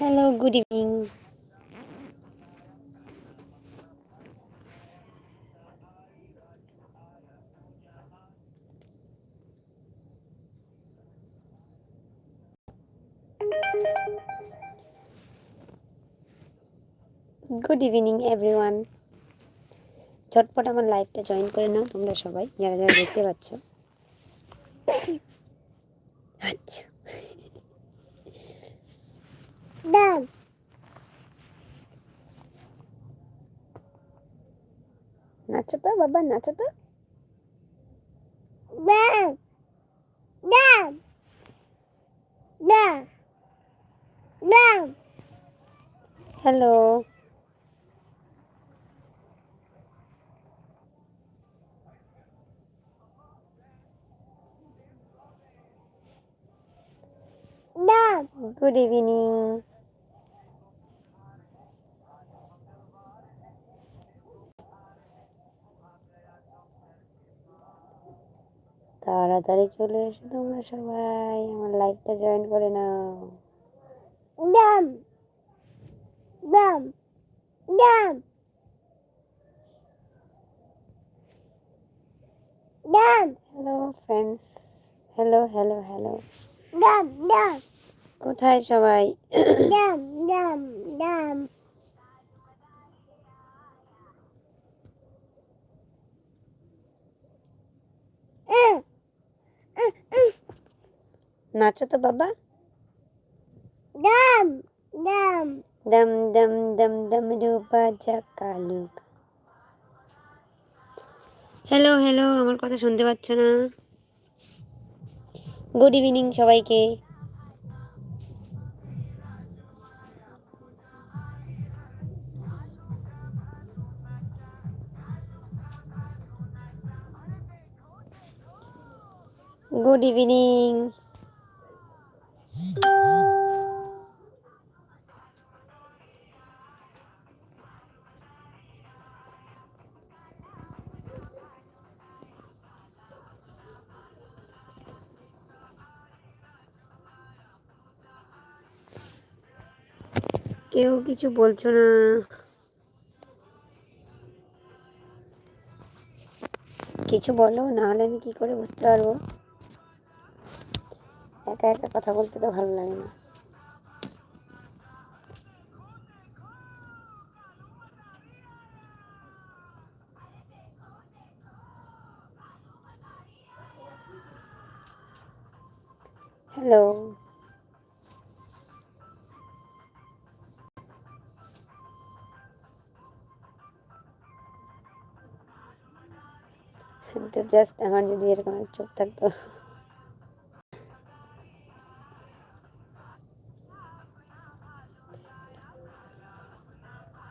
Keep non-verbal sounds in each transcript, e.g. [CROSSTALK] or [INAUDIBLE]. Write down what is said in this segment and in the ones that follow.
Hello good evening good evening everyone ঝটপট আমার লাইভটা জয়েন করে নাও, তোমরা সবাই, যারা যারা দেখতে পাচ্ছ আচ্ছা ডাব নাচো তো বাবা নাচো তো ডাব ডাব ডাব ডাব হ্যালো ডাব গুড ইভিনিং তাড়াতাড়ি চলে এসো তোমরা সবাই আমার লাইফটা জয়েন করে নাও। ডাব ডাব ডাব ডাব hello friends hello hello hello ডাব ডাব কোথায় সবাই? ডাব ডাব ডাব Mm. নাচো তো বাবা। দম দম। দম দম দম দম রূপা কালু হ্যালো হ্যালো আমার কথা শুনতে পাচ্ছ না। গুড ইভিনিং সবাইকে। গুড ইভিনিং কেউ কিছু বলছো না? কিছু বলো না হলে আমি কি করে বুঝতে পারব? একা একা কথা বলতে তো ভালো লাগে না। হ্যালো জাস্ট আমার যদি এরকম চোখ থাকতো।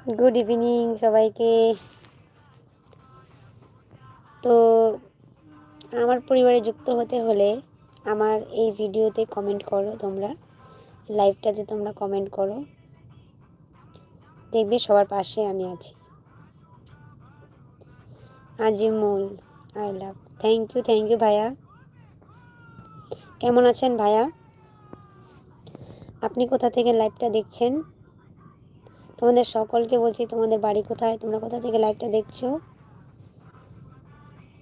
গুড ইভিনিং সবাইকে। তো আমার পরিবারে যুক্ত হতে হলে আমার এই ভিডিওতে কমেন্ট করো তোমরা। লাইভটাতে তোমরা কমেন্ট করো। দেখবে সবার পাশে আমি আছি। Azimul I love thank you thank you ভাইয়া। কেমন আছেন ভাইয়া? আপনি কোথা থেকে লাইভটা দেখছেন? তোমাদের সকলকে বলছি, তোমাদের বাড়ি কোথায়? তোমরা কোথা থেকে লাইভটা দেখছ?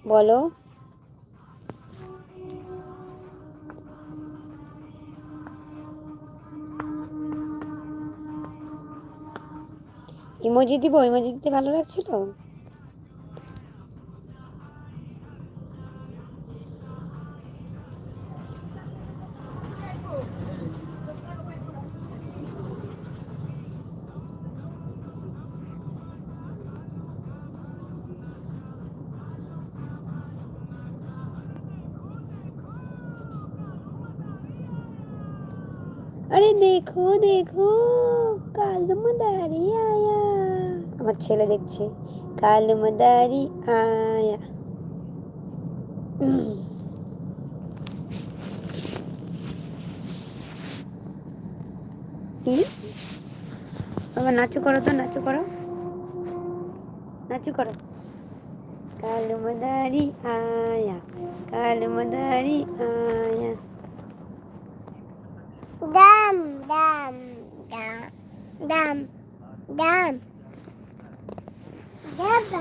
বলো। ইমোজি দিব? ইমোজি দিতে ভালো লাগছিল? আরে দেখো দেখো, কাল মদারি আয়া। আমার ছেলে দেখছে, কাল মদারি আয়া? বাবা, নাচু করো তো, নাচু করো। নাচু করো। কাল মদারি আয়া, কাল মদারি আয়া ডাম ডাম ডাম Dam. দাম Dam.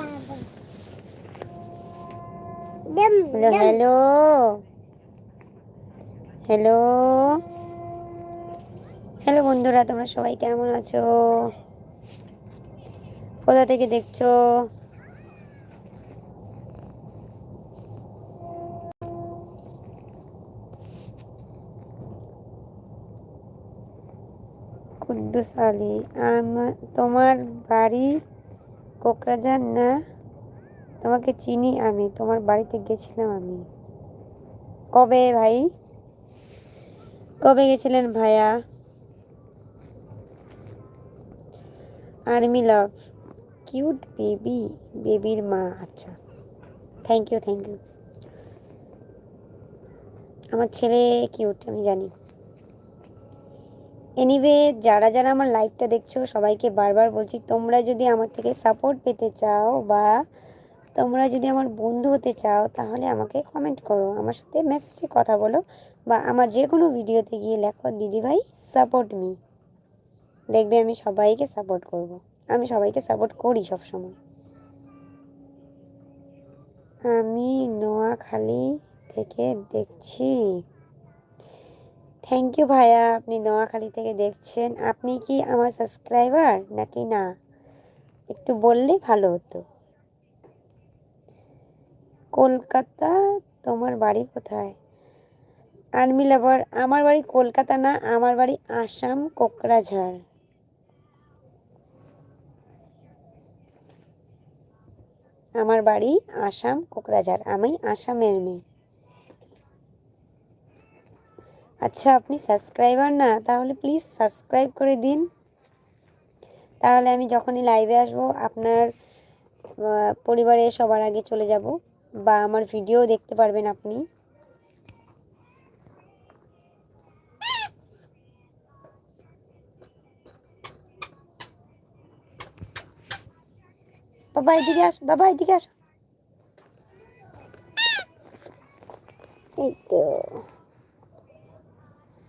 Dam. Hello hello hello hello বন্ধুরা তোমরা সবাই কেমন আছো কোথা থেকে দেখছ কুদ্দুস আলী তোমার বাড়ি কোকরাঝার না? তোমাকে চিনি আমি, তোমার বাড়িতে গেছিলাম আমি। কবে ভাই? কবে গেছিলেন ভাইয়া? আর্মি লাভ। কিউট বেবি, বেবির মা আচ্ছা। Thank you thank you. আমার ছেলে কিউট, আমি জানি। এনিওয়ে যারা যারা আমার লাইভটা দেখছ, সবাইকে বারবার বলছি, তোমরা যদি আমার থেকে সাপোর্ট পেতে চাও বা তোমরা যদি আমার বন্ধু হতে চাও, তাহলে আমাকে কমেন্ট করো। আমার সাথে মেসেজে কথা বলো বা আমার যে কোনো ভিডিওতে গিয়ে লেখো, দিদি ভাই সাপোর্ট মি দেখবে আমি সবাইকে সাপোর্ট করব। আমি সবাইকে সাপোর্ট করি সব সময় আমি নোয়াখালী থেকে দেখছি। থ্যাংক ইউ ভাইয়া। আপনি নোয়াখালী থেকে দেখছেন। আপনি কি আমার সাবস্ক্রাইবার নাকি না? একটু বললে ভালো হতো। কলকাতা, তোমার বাড়ি কোথায়? আর্মি লাভার আমার বাড়ি কলকাতা না, আমার বাড়ি আসাম, কোকরাঝাড়। আমার বাড়ি আসাম, কোকরাঝাড়। আমি আসামের মেয়ে। আচ্ছা আপনি সাবস্ক্রাইবার না, তাহলে প্লিজ সাবস্ক্রাইব করে দিন। তাহলে আমি যখনই লাইভে আসব, আপনার পরিবারে সবার আগে চলে যাব, বা আমার ভিডিও দেখতে পারবেন আপনি। বাবা, এদিকে আস, বাবা, এদিকে আস। এই তো।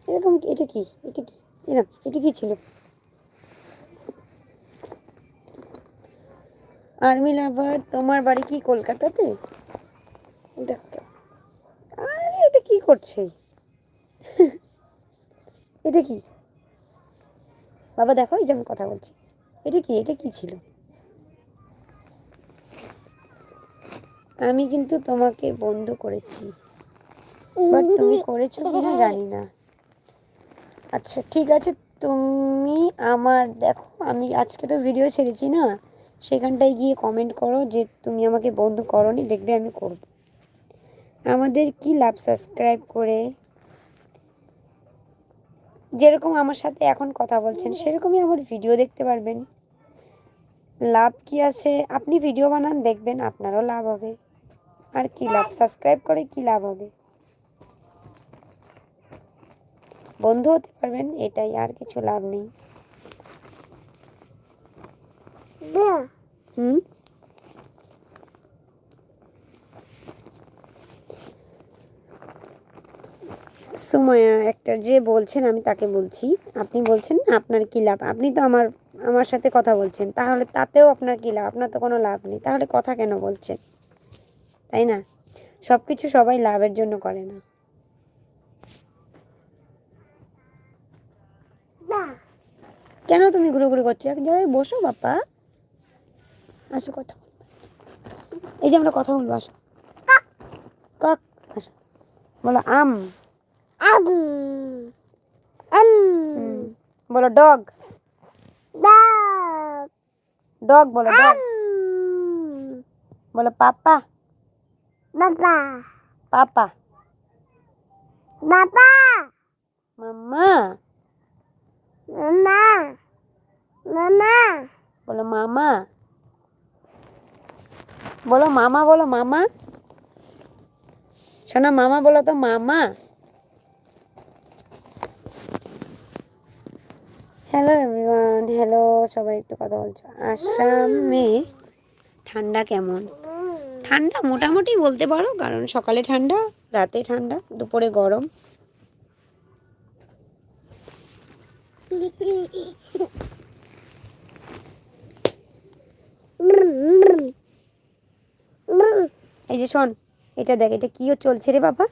এরকম এটা কি? এটা কি? এরকম এটা কি ছিল? আর্মি লাভার তোমার বাড়ি কি কলকাতাতে? দেখো। আরে এটা কি করছে? [LAUGHS] এটা কি? বাবা দেখো এই যে আমি কথা বলছি। এটা কি? এটা কি ছিল? আমি কিন্তু তোমাকে বন্ধ করেছি। বাট তুমি করেছ কিনা জানি না। আচ্ছা ঠিক আছে। তুমি আমার, দেখো, আমি আজকে তো ভিডিও ছেড়েছি না। সেখানটায় গিয়ে কমেন্ট করো যে তুমি আমাকে বন্ধ করনি, দেখবে আমি করব। আমাদের কি লাভ সাবস্ক্রাইব করে? যেরকম আমার সাথে এখন কথা বলছেন, সেরকমই আমার ভিডিও দেখতে পারবেন। লাভ কি আছে? আপনি ভিডিও বানান, দেখবেন আপনারও লাভ হবে। আর কি লাভ? সাবস্ক্রাইব করে কি লাভ হবে? বন্ধু হতে পারবেন এটাই আর কিছু লাভ নেই. হুম? সুমায়া একটা যে বলছেন আমি তাকে বলছি। আপনি বলছেন না আপনার কী লাভ? আপনি তো আমার আমার সাথে কথা বলছেন। তাহলে তাতেও আপনার কী লাভ? আপনার তো কোনো লাভ নেই। তাহলে কথা কেন বলছেন? তাই না? সব কিছু সবাই লাভের জন্য করে না। কেন তুমি ঘুরে ঘুরে করছ? এক জায়গায় বসো বাপা আসো কথা বলব এই যে আমরা কথা বলব আসো। কক। আসো। বলো আম। Am. Am. বলো ডগ. ডগ। বলো ডগ। বলো পাপা। Papa. পাপা। Papa. মাম্মা। Mama. Mama. বলো মামা। বলো মামা বলো মামা। শোনা মামা, বলো তো মামা। হ্যালো এভরিওয়ান হ্যালো সবাই একটু কথা বলছো। আসামে ঠান্ডা কেমন? ঠান্ডা মোটামুটি বলতে পারো, কারণ সকালে ঠান্ডা, রাতে ঠান্ডা, দুপুরে গরম। এই যে শোন এটা দেখ এটা কিও চলছে রে বাবা।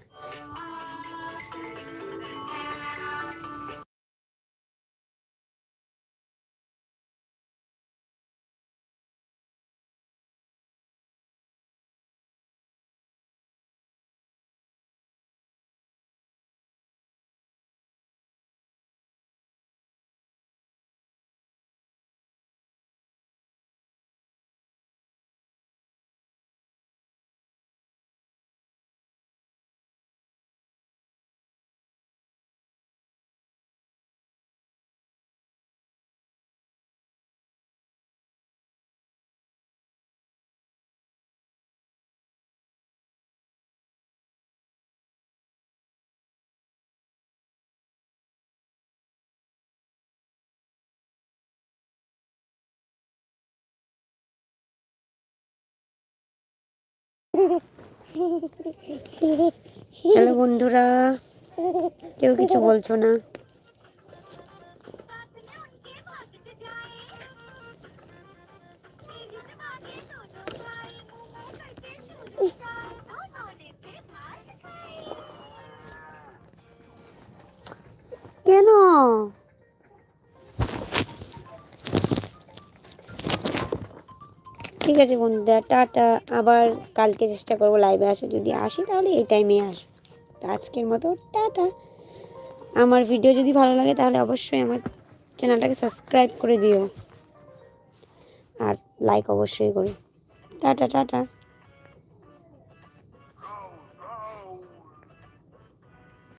হ্যালো বন্ধুরা কেউ কিছু বলছো না? কেন? ঠিক আছে বন্ধুরা টাটা। আবার কালকে চেষ্টা করব লাইভে আসে। যদি আসি তাহলে এই টাইমে আসব। তো আজকের মতো টাটা। আমার ভিডিও যদি ভালো লাগে তাহলে অবশ্যই আমার চ্যানেলটাকে সাবস্ক্রাইব করে দিও। আর লাইক অবশ্যই করো। টাটা টাটা।